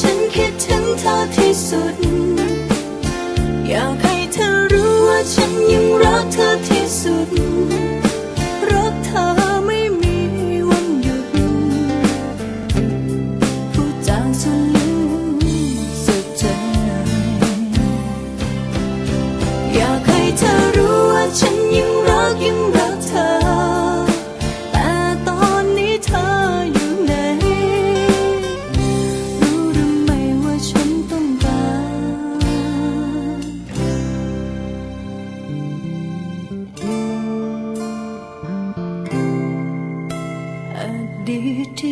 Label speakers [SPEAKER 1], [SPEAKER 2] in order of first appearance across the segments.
[SPEAKER 1] ฉันคิดถึงเธอที่สุด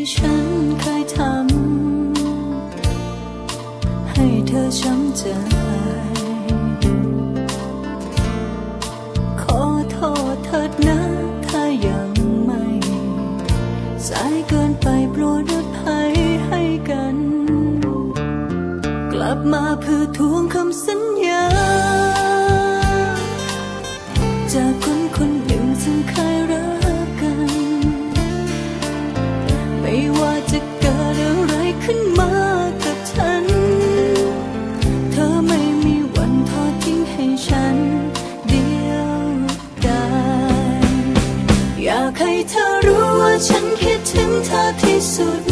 [SPEAKER 1] ที่ฉันเคยทำให้เธอช้ำใจขอโทษเถิดนะถ้ายังไม่ สายเกินไปโปรดอภัยให้กัน กลับมาเพื่อทวงคำสัญญา จากคนคนหนึ่งซึ่งเคยากให้เธอรู้ว่าฉันคิดถึงเธอที่สุด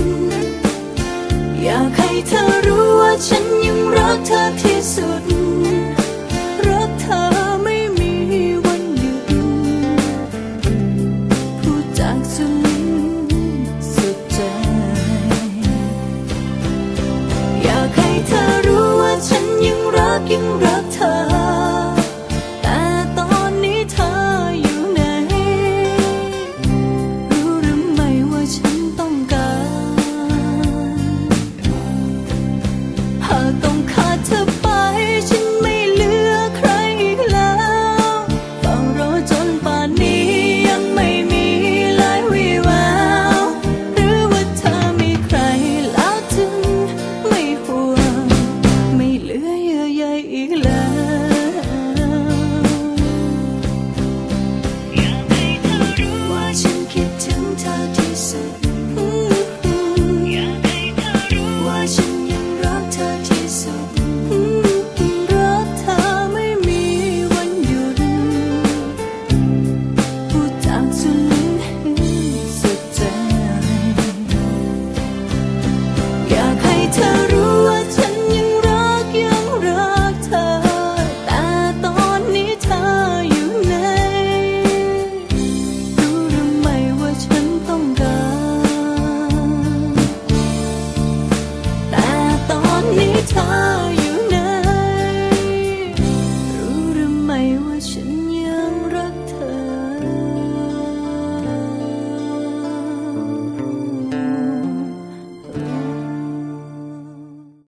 [SPEAKER 1] อยากให้เธอรู้ว่าฉันยังรักเธอที่สุด รักเธอไม่มีวันหยุด พูดจากสุดลิ้นสุดใจ อยากให้เธอรู้ว่าฉันยังรักยังรักเธอ time.